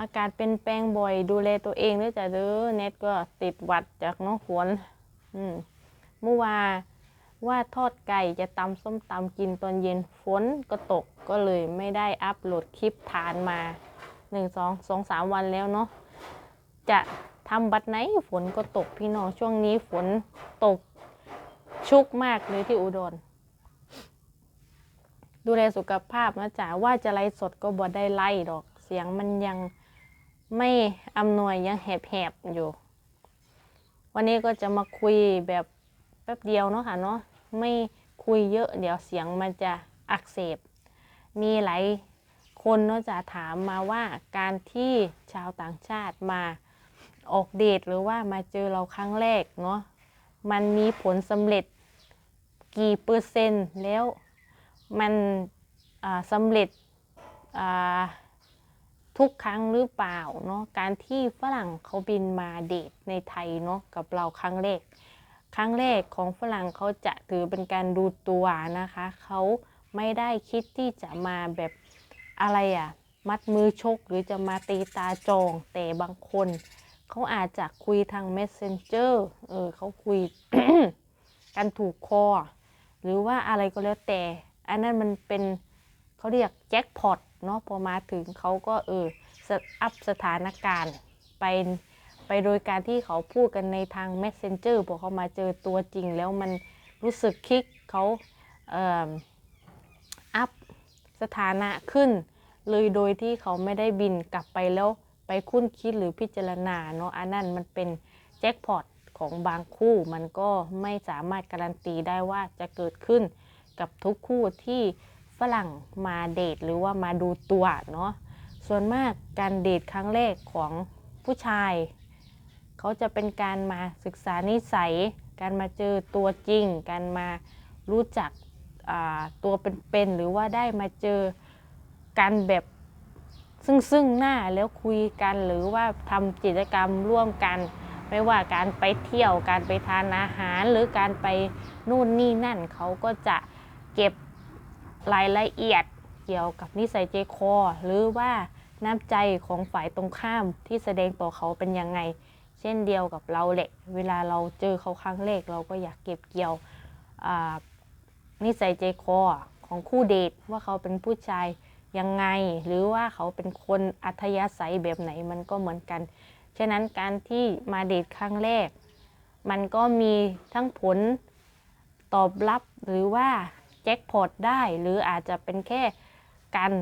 อากาศเป็นแปลงบ่อยดูแลตัวเองด้วยจ้ะเด้อเน็ตก็ติดหวัดจากน้องฝนอืมเมื่อวานว่าทอดไก่จะตำส้มตำกินตอนเย็นฝนก็ตกก็เลยไม่ได้อัพโหลดคลิปทานมาหนึ่งสองสองสามวันแล้วเนาะจะทำบัดไหนฝนก็ตกพี่น้องช่วงนี้ฝนตกชุกมากเลยที่อุดรดูแลสุขภาพนะจ๊ะว่าจะไลฟ์สดก็บ่ได้ไล่ดอกเสียงมันยัง ไม่อำนวยยังแหบๆอยู่ วันนี้ก็จะมาคุยแบบแป๊บเดียวเนาะค่ะเนาะไม่คุยเยอะเดี๋ยวเสียงมันจะอักเสบ มีหลายคนเนาะจะถามมาว่าการที่ชาวต่างชาติมาออกเดทหรือว่ามาเจอเราครั้งแรกเนาะมันมีผลสำเร็จกี่เปอร์เซ็นต์แล้วมันสำเร็จ ทุกครั้งหรือเปล่าเนาะการที่ฝรั่งเขาบินมาเดทในไทยเนาะกับเราครั้งแรก ครั้งแรกของฝรั่งเขาจะถือเป็นการดูตัวนะคะ เขาไม่ได้คิดที่จะมาแบบอะไรอะมัดมือชกหรือจะมาตีตาจอง แต่บางคนเขาอาจจะคุยทาง messenger เออเขาคุยกันถูกคอ หรือว่าอะไรก็แล้วแต่ อันนั้นมันเป็นเขาเรียกแจ็คพอต เนาะพอมาถึงเขาก็เออสอัพสถานการณ์ไปไปโดยการที่เขาพูดกันในทาง messenger พอเขามาเจอตัวจริงแล้วมันรู้สึกคลิกเขาเอ่ออัพสถานะขึ้น เลยโดยที่เขาไม่ได้บินกลับไปแล้วไปคุ้นคิดหรือพิจารณาเนาะอันนั้นมันเป็นแจ็คพอตของบางคู่มันก็ไม่สามารถการันตีได้ว่าจะเกิดขึ้นกับทุกคู่ที่ ฝรั่งมาเดทหรือว่ามาดูตัวเนาะส่วนมากการเดทครั้งแรกของผู้ชาย เขาจะเป็นการมาศึกษานิสัย การมาเจอตัวจริง การมารู้จักตัวเป็นๆหรือว่าได้มาเจอกันแบบซึ่งซึ่งหน้าแล้วคุยกันหรือว่าทำกิจกรรมร่วมกัน ไม่ว่าการไปเที่ยวการไปทานอาหารหรือการไปนู่นนี่นั่นเขาก็จะเก็บ รายละเอียดเกี่ยวกับนิสัยใจคอ หรือว่าน้ำใจของฝ่ายตรงข้ามที่แสดงต่อเขาเป็นยังไง เช่นเดียวกับเราแหละเวลาเราเจอเขาครั้งแรกเราก็อยากเก็บเกี่ยวนิสัยใจคอของคู่เดทว่าเขาเป็นผู้ชายยังไง หรือว่าเขาเป็นคนอัธยาศัยแบบไหนมันก็เหมือนกัน ฉะนั้นการที่มาเดทครั้งแรก มันก็มีทั้งผลตอบรับหรือว่า จ็คพอตได้ หรืออาจจะเป็นแค่การ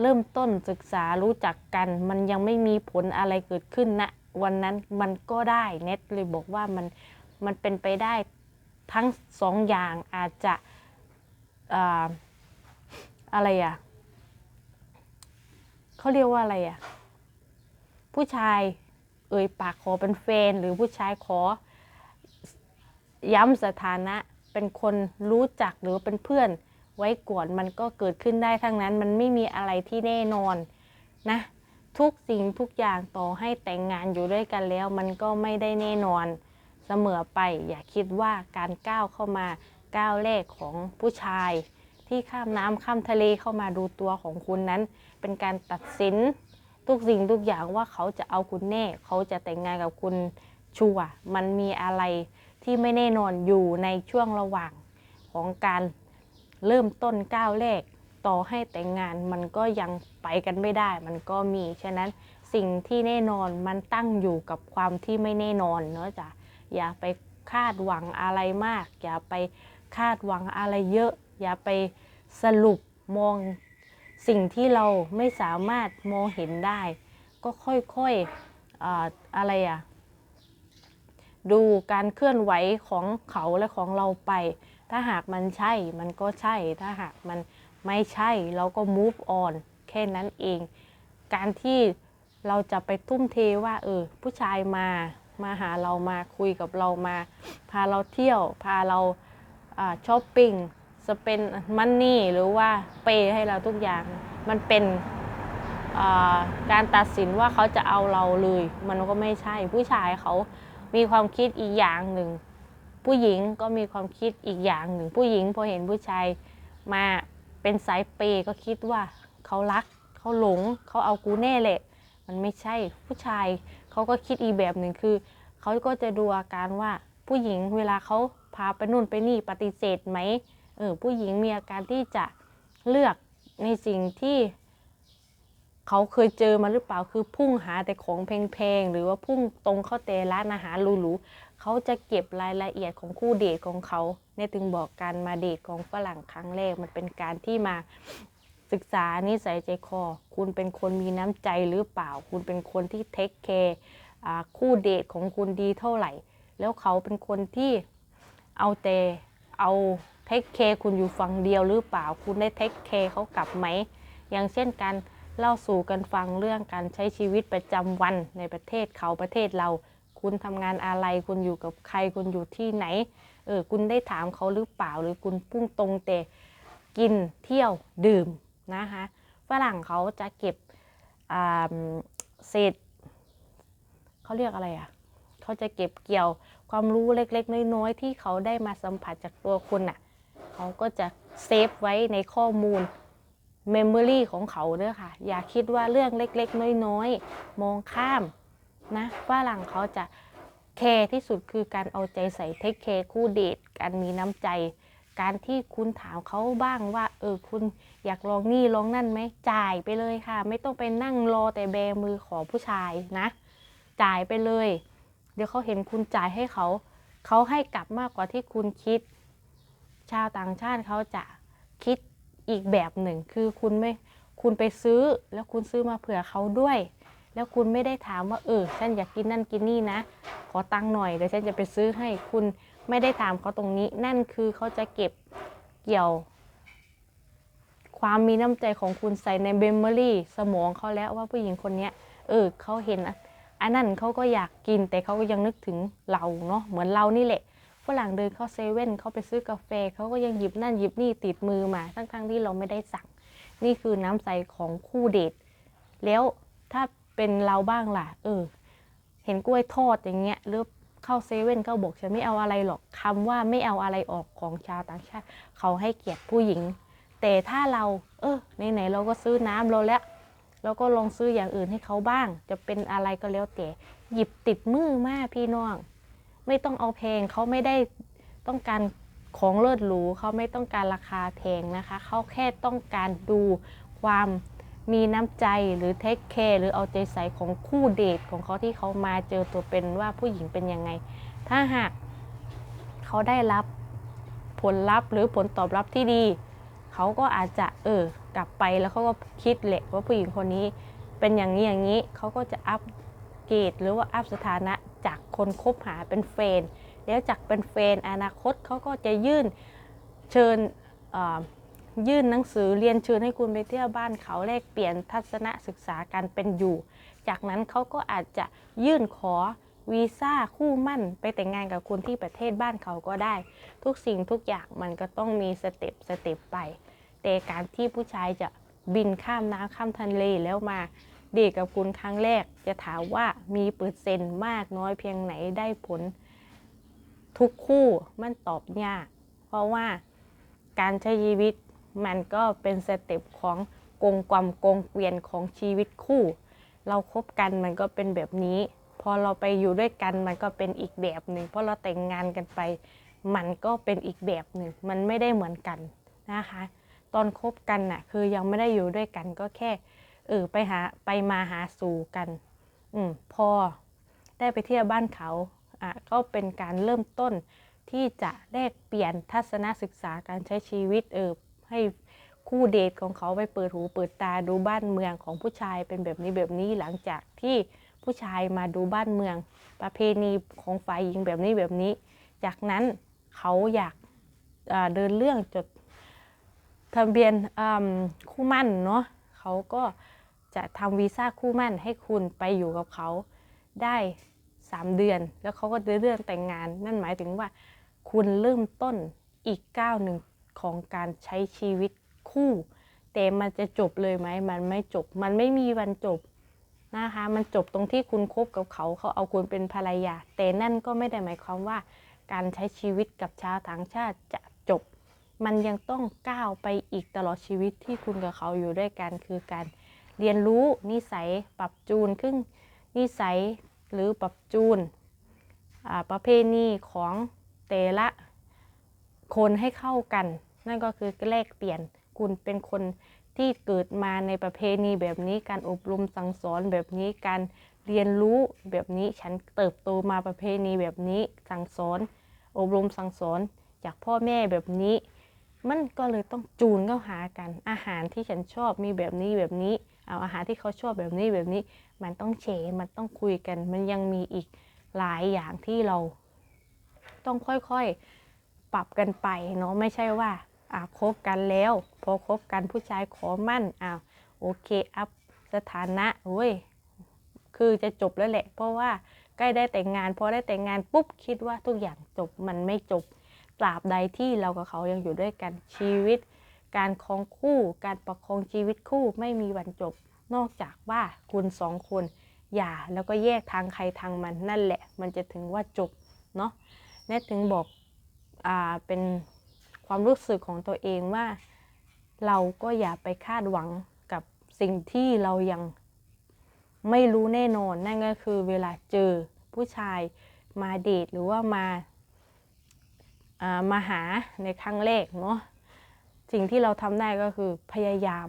เริ่มต้นศึกษารู้จักกัน มันยังไม่มีผลอะไรเกิดขึ้นนะวันนั้นมันก็ได้เน็ตเลยบอกว่ามันมันเป็นไปได้ทั้งสองอย่างอาจจะอ่าอะไรอะเขาเรียกว่าอะไรอะผู้ชายเอ่ยปากขอเป็นแฟนหรือผู้ชายขอย้ำสถานะ เป็นคนรู้จักหรือเป็นเพื่อน ไว้ก่อนมันก็เกิดขึ้นได้ทั้งนั้น มันไม่มีอะไรที่แน่นอนนะทุกสิ่งทุกอย่างต่อให้แต่งงานอยู่ด้วยกันแล้ว มันก็ไม่ได้แน่นอนเสมอไป อย่าคิดว่าการก้าวเข้ามาก้าวแรกของผู้ชาย ที่ข้ามน้ำข้ามทะเลเข้ามาดูตัวของคุณนั้น เป็นการตัดสินทุกสิ่งทุกอย่างว่าเขาจะเอาคุณแน่ เขาจะแต่งงานกับคุณชัวร์มันมีอะไร ที่ไม่แน่นอนอยู่ในช่วงระหว่างของการเริ่มต้นก้าวแรกต่อให้แต่งงานมันก็ยังไปกันไม่ได้ มันก็มีฉะนั้นสิ่งที่แน่นอนมันตั้งอยู่กับความที่ไม่แน่นอนเนาะจ้ะอย่าไปคาดหวังอะไรมาก อย่าไปคาดหวังอะไรเยอะ อย่าไปสรุปมองสิ่งที่เราไม่สามารถมองเห็นได้ ก็ค่อยๆออะไรอะ ดูการเคลื่อนไหวของเขาและของเราไป ถ้าหากมันใช่มันก็ใช่ ถ้าหากมันไม่ใช่เราก็ move on แค่นั้นเอง การที่เราจะไปทุ่มเทว่า เออ ผู้ชายมามาหาเรามาคุยกับเรามา พาเราเที่ยว พาเราช้อปปิ้งสเปนมันนี่หรือว่าเปย์ให้เราทุกอย่าง มันเป็นการตัดสินว่าเขาจะเอาเราเลย มันก็ไม่ใช่ผู้ชายเขา มีความคิดอีกอย่างหนึ่ง ผู้หญิงก็มีความคิดอีกอย่างหนึ่ง ผู้หญิงพอเห็นผู้ชายมาเป็นสายเปย์ก็คิดว่าเขารักเขาหลงเขาเอากูแน่แหละ มันไม่ใช่ผู้ชายเขาก็คิดอีกแบบหนึ่งคือเขาก็จะดูอาการว่าผู้หญิงเวลาเขาพาไปนู่นไปนี่ปฏิเสธไหมเออผู้หญิงมีอาการที่จะเลือกในสิ่งที่ เขาเคยเจอมาหรือเปล่าคือพุ่งหาแต่ของแพงๆหรือว่าพุ่งตรงเข้าแต่ร้านอาหารหรูๆเขาจะเก็บรายละเอียดของคู่เดทของเขาเนี่ยถึงบอกการมาเดทของฝรั่งครั้งแรกมันเป็นการที่มาศึกษานิสัยใจคอ คุณเป็นคนมีน้ำใจหรือเปล่า คุณเป็นคนที่เทคแคร์คู่เดทของคุณดีเท่าไหร่ แล้วเขาเป็นคนที่เอาแต่เอาเทคแคร์คุณอยู่ฝั่งเดียวหรือเปล่า คุณได้เทคแคร์เขากลับไหม อย่างเช่นการ เล่าสู่กันฟังเรื่องการใช้ชีวิตประจำวันในประเทศเขาประเทศเรา คุณทำงานอะไร คุณอยู่กับใคร คุณอยู่ที่ไหน เออ คุณได้ถามเขาหรือเปล่า หรือคุณพุ่งตรงแต่กินเที่ยวดื่มนะคะ ฝรั่งเขาจะเก็บเศษเขาเรียกอะไรอะ่ะเขาจะเก็บเกี่ยวความรู้เล็กๆ น้อยๆ ที่เขาได้มาสัมผัสจากตัวคุณน่ะ เขาก็จะเซฟไว้ในข้อมูล เมมโมรีของเขาเด้อค่ะ อย่าคิดว่าเรื่องเล็กๆ น้อยๆ มองข้ามนะฝรั่งเขาจะแคร์ที่สุดคือการเอาใจใส่เทคแคร์คู่เดทการมีน้ำใจ การที่คุณถามเขาบ้างว่า เออคุณอยากลองนี่ลองนั่นไหมจ่ายไปเลยค่ะ ไม่ต้องไปนั่งรอแต่แบมือขอผู้ชายนะ จ่ายไปเลย เดี๋ยวเขาเห็นคุณจ่ายให้เขาเขาให้กลับมากกว่าที่คุณคิด ชาวต่างชาติเขาจะคิด อีกแบบหนึ่ง คือคุณไม่คุณไปซื้อแล้วคุณซื้อมาเผื่อเขาด้วย แล้วคุณไม่ได้ถามว่าเออฉันอยากกินนั่นกินนี่นะ ขอตังค์หน่อยเดี๋ยวฉันจะไปซื้อให้คุณไม่ได้ถามเขาตรงนี้ นั่นคือเขาจะเก็บเกี่ยว ความมีน้ำใจของคุณใส่ในเบมเมอรี่สมองเขาแล้วว่าผู้หญิงคนนี้เออเขาเห็นอันนั้นเขาก็อยากกินแต่เขาก็ยังนึกถึงเราเนาะเหมือนเรานี่แหละ ฝรั่งเดินเข้าเซเว่นเขาไปซื้อกาแฟเขาก็ยังหยิบนั่นหยิบนี่ติดมือมา ทั้งๆทที่เราไม่ได้สั่ง นี่คือน้ำใจของคู่เดท แล้วถ้าเป็นเราบ้างล่ะ เออ เห็นกล้วยทอดอย่างเงี้ยหรือเข้าเซเว่นก็บอกฉันไม่เอาอะไรหรอกคำว่าไม่เอาอะไรออกของชาวต่างชาติ เขาให้เกียรติผู้หญิง แต่ถ้าเรา เออไหนๆเราก็ซื้อน้ำเราแล้วเราก็ลองซื้ออย่างอื่นให้เขาบ้าง จะเป็นอะไรก็แล้วแต่หยิบติดมือมาพี่น้อง ไม่ต้องเอาแพงเขาไม่ได้ต้องการของเลิศหรูเขาไม่ต้องการราคาแพงนะคะเขาแค่ต้องการดูความมีน้ำใจหรือเทคแคร์หรือเอาใจใส่ของคู่เดทของเขาที่เขามาเจอตัวเป็นว่าผู้หญิงเป็นยังไง ถ้าหากเขาได้รับผลลัพธ์หรือผลตอบรับที่ดี เขาก็อาจจะเออกลับไปแล้วเขาก็คิดแหละว่าผู้หญิงคนนี้เป็นอย่างนี้อย่างนี้เขาก็จะอัพเกรดหรือว่าอัพสถานะจาก คนคบหาเป็นเฟนแล้วจากเป็นเฟนอนาคตเขาก็จะยื่นเชิญยื่นหนังสือเรียนเชิญให้คุณไปเที่ยวบ้านเขาแลกเปลี่ยนทัศนศึกษาการเป็นอยู่ จากนั้นเขาก็อาจจะยื่นขอวีซ่าคู่มั่นไปแต่งงานกับคุณที่ประเทศบ้านเขาก็ได้ ทุกสิ่งทุกอย่างมันก็ต้องมีสเต็ปสเต็ปไป แต่การที่ผู้ชายจะบินข้ามน้ำข้ามทะเลแล้วมา เดทกับคุณครั้งแรกจะถามว่ามีเปอร์เซ็นต์มากน้อยเพียงไหนได้ผล ทุกคู่มันตอบยาก เพราะว่าการใช้ชีวิตมันก็เป็นสเต็ปของกงความกงเกวียนของชีวิตคู่ เราครบกันมันก็เป็นแบบนี้ พอเราไปอยู่ด้วยกันมันก็เป็นอีกแบบหนึ่งพอเราแต่งงานกันไป มันก็เป็นอีกแบบหนึ่งมันไม่ได้เหมือนกันนะคะ ตอนคบกันน่ะคือยังไม่ได้อยู่ด้วยกันก็แค่ เออไปหาไปมาหาสู่กัน อืมพอได้ไปเที่ยวบ้านเขาอะก็เป็นการเริ่มต้นที่จะแลกเปลี่ยนทัศนศึกษาการใช้ชีวิตเออให้คู่เดทของเขาไปเปิดหูเปิดตาดูบ้านเมืองของผู้ชายเป็นแบบนี้แบบนี้หลังจากที่ผู้ชายมาดูบ้านเมือง ประเพณีของฝ่ายหญิงแบบนี้แบบนี้ จากนั้นเขาอยากเดินเรื่องจดทะเบียนคู่มั่นเนาะเขาก็ จะทำวีซ่าคู่มั่นให้คุณไปอยู่กับเขาได้ 3 เดือน แล้วเขาก็เรื่องแต่งงาน นั่นหมายถึงว่า คุณเริ่มต้นอีกก้าวหนึ่งของการใช้ชีวิตคู่ แต่มันจะจบเลยไหมมันไม่จบ มันไม่มีวันจบนะคะ มันจบตรงที่คุณคบกับเขาเขาเอาคุณเป็นภรรยา แต่นั่นก็ไม่ได้หมายความว่า การใช้ชีวิตกับชาวต่างชาติจะจบ มันยังต้องก้าวไปอีกตลอดชีวิตที่คุณกับเขาอยู่ด้วยกันคือการ เรียนรู้นิสัยปรับจูนขึ้นนิสัยหรือปรับจูนประเพณีของแต่ละคนให้เข้ากัน นั่นก็คือแลกเปลี่ยนคุณเป็นคนที่เกิดมาในประเพณีแบบนี้การอบรมสั่งสอนแบบนี้การเรียนรู้แบบนี้ฉันเติบโตมาประเพณีแบบนี้สั่งสอน อบรมสั่งสอนจากพ่อแม่แบบนี้ มันก็เลยต้องจูนเข้าหากันอาหารที่ฉันชอบมีแบบนี้แบบนี้ เอาอาหารที่เขาชอบแบบนี้แบบนี้ มันต้องเฉมันต้องคุยกัน มันยังมีอีกหลายอย่างที่เรา ต้องค่อยๆปรับกันไปเนาะไม่ใช่ว่าอะคบกันแล้ว พอคบกันผู้ชายขอมั่นอ้าวโอเคอัพสถานะเว้ยคือจะจบแล้วแหละ เพราะว่าใกล้ได้แต่งงานพอได้แต่งงานปุ๊บคิดว่าทุกอย่างจบมันไม่จบตราบใดที่เรากับเขายังอยู่ด้วยกันชีวิต การคองคู่ การประคองชีวิตคู่ไม่มีวันจบ นอกจากว่าคุณสองคนอย่าแล้วก็แยกทางใครทางมันนั่นแหละ มันจะถึงว่าจบเนาะแน่ถึงบอกอ่าเป็นความรู้สึกของตัวเองว่า เราก็อย่าไปคาดหวังกับสิ่งที่เรายังไม่รู้แน่นอน นั่นก็คือเวลาเจอผู้ชายมาเดทหรือว่ามาามาหาในครั้งแรกเนาะ สิ่งที่เราทำได้ก็คือพยายาม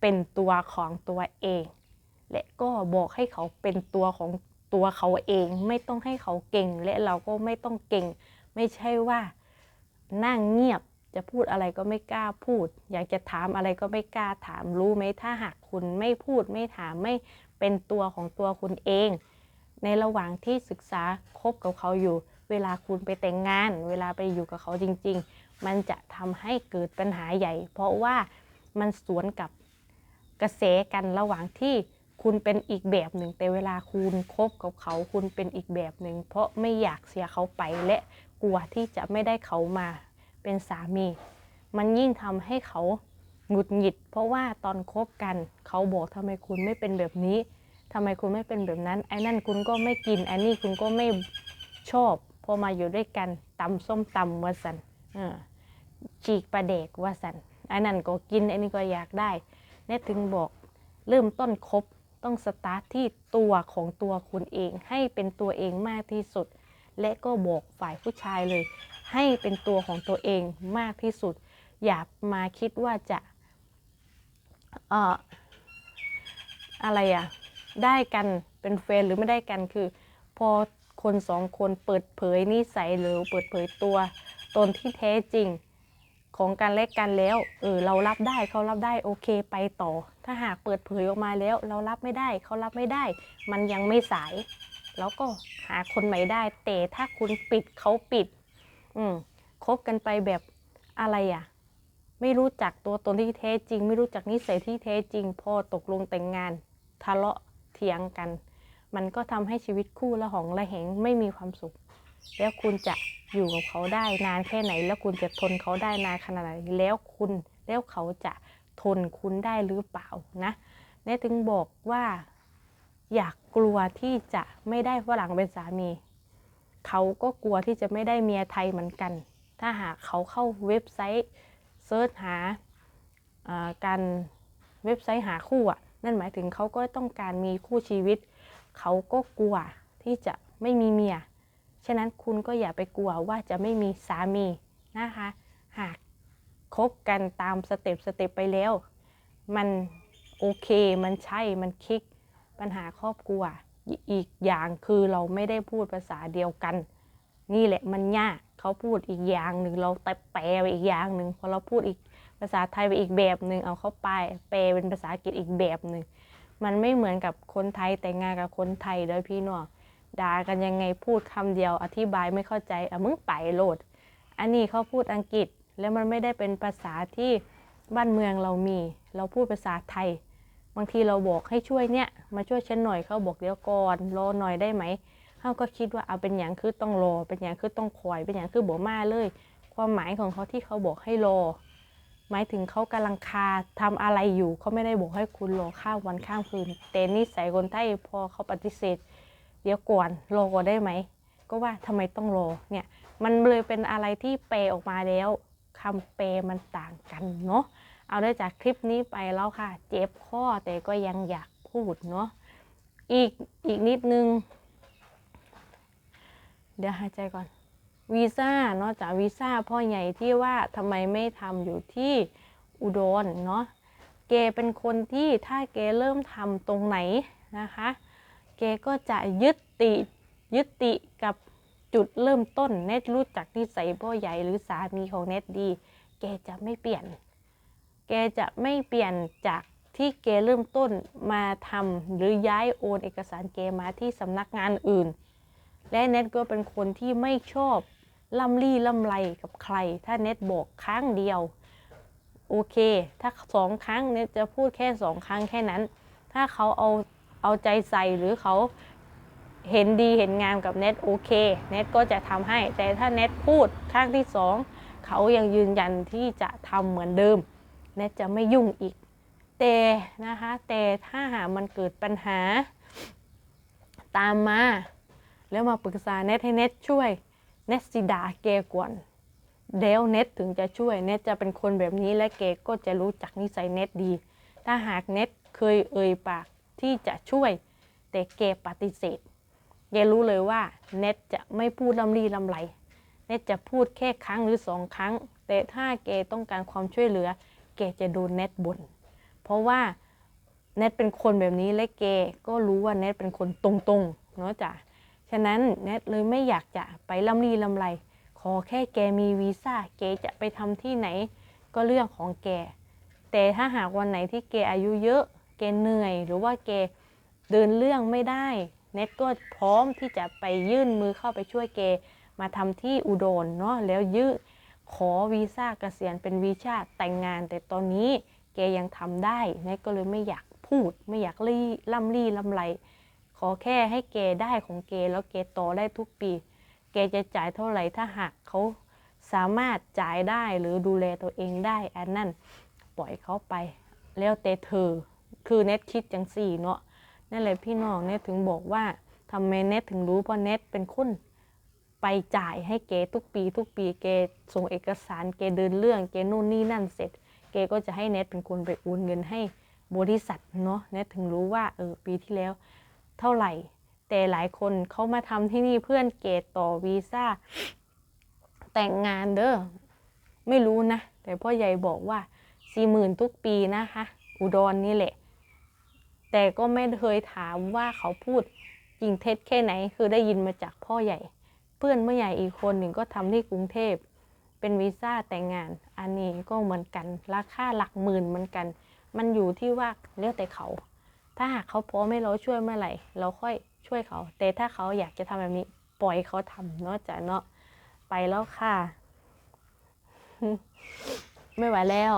เป็นตัวของตัวเอง และก็บอกให้เขาเป็นตัวของตัวเขาเอง ไม่ต้องให้เขาเก่ง และเราก็ไม่ต้องเก่ง ไม่ใช่ว่านั่งเงียบจะพูดอะไรก็ไม่กล้าพูด อยากจะถามอะไรก็ไม่กล้าถามรู้ไหมถ้าหากคุณไม่พูดไม่ถามไม่เป็นตัวของตัวคุณเอง ในระหว่างที่ศึกษาคบกับเขาอยู่ เวลาคุณไปแต่งงาน เวลาไปอยู่กับเขาจริง ๆ มันจะทำให้เกิดปัญหาใหญ่ เพราะว่ามันสวนกับกระแสกันระหว่างที่คุณเป็นอีกแบบหนึ่ง แต่เวลาคุณคบกับเขาคุณเป็นอีกแบบหนึ่ง เพราะไม่อยากเสียเขาไปและกลัวที่จะไม่ได้เขามาเป็นสามี มันยิ่งทำให้เขาหงุดหงิด เพราะว่าตอนคบกันเขาบอกทำไมคุณไม่เป็นแบบนี้ทำไมคุณไม่เป็นแบบนั้นไอ้นั่นคุณก็ไม่กินไอ้นี่คุณก็ไม่ชอบ พอมาอยู่ด้วยกันตำส้มตำวาสันเออ ฉีกปลาเด็กวาสันอ้นั่นก็กินอ้นี่ก็อยากได้เน็ตถึงบอกเริ่มต้นคบต้องสตาร์ทที่ตัวของตัวคุณเอง ให้เป็นตัวเองมากที่สุด และก็บอกฝ่ายผู้ชายเลย ให้เป็นตัวของตัวเองมากที่สุด อย่ามาคิดว่าจะเอ่ออะไรอะได้กันเป็นแฟนหรือไม่ได้กันคือ พอคนสองคนเปิดเผยนิสัยหรือเปิดเผยตัว ตนที่แท้จริง ของกันและกันแล้ว เออเรารับได้เขารับได้โอเคไปต่อ ถ้าหากเปิดเผยออกมาแล้ว เรารับไม่ได้เขารับไม่ได้ มันยังไม่สาย แล้วก็หาคนใหม่ได้ แต่ถ้าคุณปิดเขาปิด อืมคบกันไปแบบอะไรอะ ไม่รู้จักตัวตนที่แท้จริง ไม่รู้จักนิสัยที่แท้จริง พอตกลงแต่งงาน ทะเลาะเถียงกัน มันก็ทำให้ชีวิตคู่ละหองละแหงไม่มีความสุข แล้วคุณจะ อยู่กับเขาได้นานแค่ไหน แล้วคุณจะทนเขาได้นานขนาดไหนแล้วคุณแล้วเขาจะทนคุณได้หรือเปล่านะเนถึงบอกว่า อยากกลัวที่จะไม่ได้ฝรั่งเป็นสามี เขาก็กลัวที่จะไม่ได้เมียไทยเหมือนกัน ถ้าหากเขาเข้าเว็บไซต์เซิร์ชหาอ่าการเว็บไซต์หาคู่อะนั่นหมายถึงเขาก็ต้องการมีคู่ชีวิต เขาก็กลัวที่จะไม่มีเมีย ฉะนั้นคุณก็อย่าไปกลัวว่าจะไม่มีสามีนะคะ หากคบกันตามสเต็ปสเต็ปไปแล้ว มันโอเคมันใช่มันคลิกปัญหาครอบครัวอีกอย่างคือเราไม่ได้พูดภาษาเดียวกัน นี่แหละมันยากเขาพูดอีกอย่างหนึ่งเราแต่แปลไปอีกอย่างหนึ่งพอเราพูดอีกภาษาไทยไปอีกแบบหนึ่งเอาเข้าไปแปลเป็นภาษาอังกฤษอีกแบบหนึ่งมันไม่เหมือนกับคนไทยแต่งงานกับคนไทยเลยพี่น้อง ด่ากันยังไงพูดคำเดียวอธิบายไม่เข้าใจอะมึงไปโหลด อันนี้เขาพูดอังกฤษแล้วมันไม่ได้เป็นภาษาที่บ้านเมืองเรามี เราพูดภาษาไทย บางทีเราบอกให้ช่วยเนี่ย มาช่วยฉันหน่อยเขาบอกเดี๋ยวก่อนรอหน่อยได้ไหมเขาก็คิดว่าเอาเป็นอย่างคือต้องรอ เป็นอย่างคือต้องคอย เป็นอย่างคือบอกมาเลย ความหมายของเขาที่เขาบอกให้รอ หมายถึงเขากำลังคาทำอะไรอยู่เขาไม่ได้บอกให้คุณรอข้ามวันข้ามคืนแต่นิสัยคนไทยพอเขาปฏิเสธ เดี๋ยวก่อนรอได้ไหม ก็ว่าทำไมต้องรอเนี่ยมันเลยเป็นอะไรที่แปออกมาแล้วคำแปมันต่างกันเนาะเอาได้จากคลิปนี้ไปแล้วค่ะ เจ็บข้อแต่ก็ยังอยากพูดเนาะอีกอีกนิดนึง เดี๋ยวหายใจก่อนวีซ่าเนาะจากวีซ่าพ่อใหญ่ที่ว่าทำไมไม่ทำอยู่ที่อุดรเนาะเกเป็นคนที่ถ้าเกเริ่มทำตรงไหนนะคะ กก็จะยึดติยึดติกับจุดเริ่มต้นเน็ตรู้จักนิสัยพ่อใหญ่หรือสามีของเน็ตดีเกจะไม่เปลี่ยน แกจะไม่เปลี่ยนจากที่เกเริ่มต้นมาทำหรือย้ายโอนเอกสารเกมาที่สำนักงานอื่น และเน็ตก็เป็นคนที่ไม่ชอบล่ำลี่ล่ำไรกับใคร ถ้าเน็ตบอกครั้งเดียว โอเค ถ้าสองครั้งเน็ตจะพูดแค่สองครั้งแค่นั้น ถ้าเขาเอา เอาใจใส่หรือเขาเห็นดีเห็นงามกับเน็ตโอเคเน็ตก็จะทำให้ แต่ถ้าเน็ตพูดครั้งที่สองเขายังยืนยันที่จะทำเหมือนเดิมเน็ตจะไม่ยุ่งอีก แต่นะคะแต่ถ้าหากมันเกิดปัญหา ตามมา แล้วมาปรึกษาเน็ตให้เน็ตช่วยเน็ตสิดาเกก่อนเดี๋ยวเน็ตถึงจะช่วยเน็ตจะเป็นคนแบบนี้และเกก็จะรู้จักนิสัยเน็ตดี ถ้าหากเน็ตเคยเอ่ยปาก ที่จะช่วย แต่เกปฏิเสธเกรู้เลยว่าเน็ตจะไม่พูดลำลีลำไรเน็ตจะพูดแค่ครั้งหรือสองครั้ง แต่ถ้าเกต้องการความช่วยเหลือ เกจะโดนเน็ตบ่นเพราะว่าเน็ตเป็นคนแบบนี้และเกก็รู้ว่าเน็ตเป็นคนตรงๆเนาะจ้ะฉะนั้นเน็ตเลยไม่อยากจะไปลำลีลำไร ขอแค่แกมีวีซ่าเกจะไปทำที่ไหนก็เรื่องของแก แต่ถ้าหากวันไหนที่เกอายุเยอะ กเหนื่อย หรือว่าเกเดินเรื่องไม่ได้เน็ตก็พร้อมที่จะไปยื่นมือเข้าไปช่วยเกมาทำที่อุดรเนาะแล้วยืดขอวีซ่าเกษียณเป็นวีซ่าแต่งงาน แต่ตอนนี้เกยังทำได้เน็ตก็เลยไม่อยากพูด ไม่อยากลี่ล่ำลี่ล่ำไรขอแค่ให้เกได้ของเกแล้วเกต่อได้ทุกปีเกจะจ่ายเท่าไหร่ถ้าหากเขาสามารถจ่ายได้หรือดูแลตัวเองได้อันนั้นปล่อยเขาไป แล้วแต่เธอ คือเน็ตคิดจังสี่เนาะนั่นแหละพี่น้องเน็ตถึงบอกว่าทำไมเน็ตถึงรู้เพราะเน็ตเป็นคนไปจ่ายให้เกทุกปี ทุกปีเกส่งเอกสารเกเดินเรื่องเกนู่นนี่นั่นเสร็จ เกก็จะให้เน็ตเป็นคนไปโอนเงินให้บริษัทเนาะเน็ตถึงรู้ว่าเออปีที่แล้ว เท่าไหร่ แต่หลายคนเขามาทำที่นี่เพื่อนเกต่อวีซ่าแต่งงานเด้อไม่รู้นะ แต่พ่อใหญ่บอกว่าสี่หมื่นทุกปีนะคะ อุดรนนี่แหละ แต่ก็ไม่เคยถามว่าเขาพูดจริงเท็จแค่ไหน คือได้ยินมาจากพ่อใหญ่ เพื่อนพ่อใหญ่อีกคนหนึ่งก็ทำที่กรุงเทพ เป็นวีซ่าแต่งงาน อันนี้ก็เหมือนกัน ราคาหลักหมื่นเหมือนกัน มันอยู่ที่ว่าเลือกแต่เขา ถ้าหากเขาพร้อมให้เราช่วยเมื่อไหร่ เราค่อยช่วยเขา แต่ถ้าเขาอยากจะทำแบบนี้ ปล่อยเขาทำเนาะจ้ะเนาะไปแล้วค่ะ ไม่ไหวแล้ว